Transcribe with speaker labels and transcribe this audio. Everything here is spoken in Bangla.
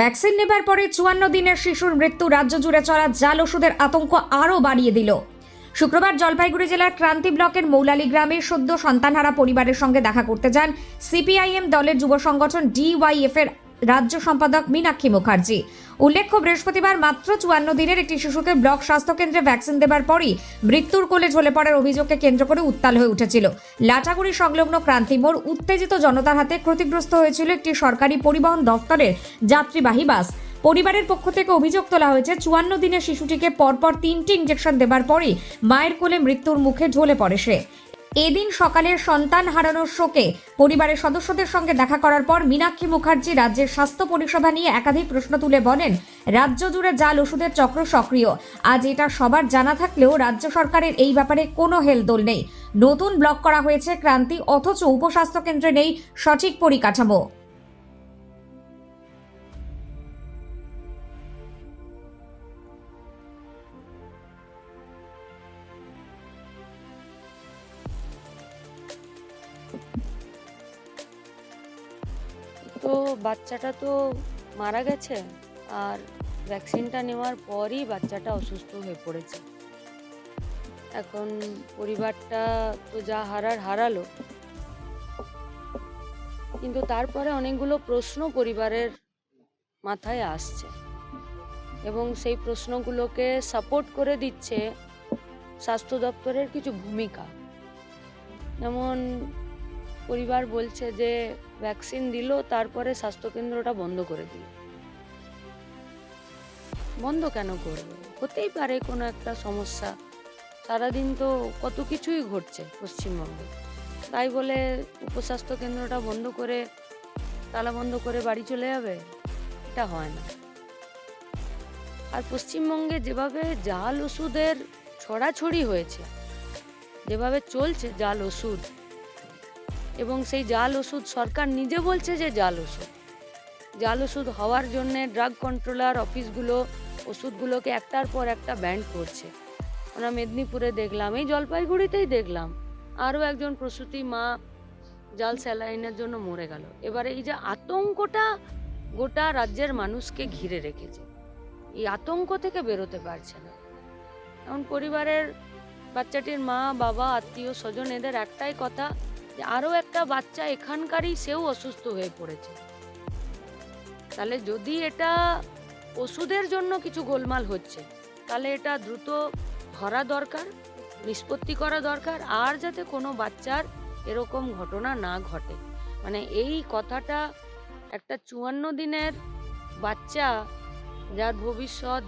Speaker 1: ভ্যাকসিন নেবার পরে চুয়ান্ন দিনের শিশুর মৃত্যু রাজ্য জুড়ে চলা জাল ওষুধের আতঙ্ক আরও বাড়িয়ে দিল। শুক্রবার জলপাইগুড়ি জেলার ক্রান্তি ব্লকের মৌলালি গ্রামে সদ্য সন্তানহারা পরিবারের সঙ্গে দেখা করতে যান সিপিআইএম দলের যুব সংগঠন ডিওয়াইএফ এর রাজ্য সম্পাদক মীনাক্ষী মুখার্জি। উল্লেখ্য, বৃহস্পতিবার মাত্র চুয়ান্ন দিনের একটি শিশুকে ব্লক স্বাস্থ্যকেন্দ্রে ভ্যাকসিন দেবার পরই মৃত্যুর কোলে ঝলে পড়ার অভিযোগকে কেন্দ্র করে উত্তাল হয়ে উঠেছিল। লাটাগুড়ি সংলগ্ন ক্রান্তি মোড় উত্তেজিত জনতার হাতে ক্ষতিগ্রস্ত হয়েছিল একটি সরকারি পরিবহন দফতরের যাত্রীবাহী বাস। পরিবারের পক্ষ থেকে অভিযোগ তোলা হয়েছে, চুয়ান্ন দিনের শিশুটিকে পরপর তিনটি ইঞ্জেকশন দেবার পরই মায়ের কোলে মৃত্যুর মুখে ঢলে পড়ে সে। এদিন সকালের সন্তান হারানোর শোকে পরিবারের সদস্যদের সঙ্গে দেখা করার পর মীনাক্ষী মুখার্জি রাজ্যের স্বাস্থ্য পরিষেবা নিয়ে একাধিক প্রশ্ন তুলে বলেন, রাজ্য জুড়ে জাল ওষুধের চক্র সক্রিয়। আজ এটা সবার জানা থাকলেও রাজ্য সরকারের এই ব্যাপারে কোনো হেলদোল নেই। নতুন ব্লক করা হয়েছে ক্রান্তি, অথচ উপস্বাস্থ্য কেন্দ্রে নেই সঠিক পরিকাঠামো।
Speaker 2: তো বাচ্চাটা তো মারা গেছে আর ভ্যাকসিনটা নেওয়ার পরই বাচ্চাটা অসুস্থ হয়ে পড়েছে। এখন পরিবারটা তো যা হারার হারালো। কিন্তু তারপরে অনেকগুলো প্রশ্ন পরিবারের মাথায় আসছে এবং সেই প্রশ্নগুলোকে সাপোর্ট করে দিচ্ছে স্বাস্থ্য দপ্তরের কিছু ভূমিকা। যেমন পরিবার বলছে যে ভ্যাকসিন দিল, তারপরে স্বাস্থ্যকেন্দ্রটা বন্ধ করে দিল। বন্ধ কেন করবে হতেই পারে কোনো একটা সমস্যা। সারাদিন তো কত কিছুই ঘটছে পশ্চিমবঙ্গে। তাই বলে উপস্বাস্থ্য কেন্দ্রটা বন্ধ করে, তালা বন্ধ করে বাড়ি চলে যাবে? এটা হয় না। আর পশ্চিমবঙ্গে যেভাবে জাল ওষুধের ছড়াছড়ি হয়েছে, যেভাবে চলছে জাল ওষুধ এবং সেই জাল ওষুধ সরকার নিজে বলছে যে জাল ওষুধ। জাল ওষুধ হওয়ার জন্যে ড্রাগ কন্ট্রোলার অফিসগুলো ওষুধগুলোকে একটার পর একটা ব্যান্ড করছে। আমরা মেদিনীপুরে দেখলাম, এই জলপাইগুড়িতেই দেখলাম। আরও একজন প্রসূতি মা জাল স্যালাইনের জন্য মরে গেল। এবারে এই যে আতঙ্কটা গোটা রাজ্যের মানুষকে ঘিরে রেখেছে। এই আতঙ্ক থেকে বেরোতে পারছে না। এখন পরিবারের বাচ্চাটির মা, বাবা, আত্মীয়, স্বজন এদের একটাই কথা আরও একটা বাচ্চা এখানকারই সেও অসুস্থ হয়ে পড়েছে। তাহলে যদি এটা ওষুধের জন্য কিছু গোলমাল হচ্ছে, তাহলে এটা দ্রুত ধরা দরকার, নিষ্পত্তি করা দরকার, আর যাতে কোনো বাচ্চার এরকম ঘটনা না ঘটে। মানে এই কথাটা একটা চুয়ান্ন দিনের বাচ্চা যার ভবিষ্যৎ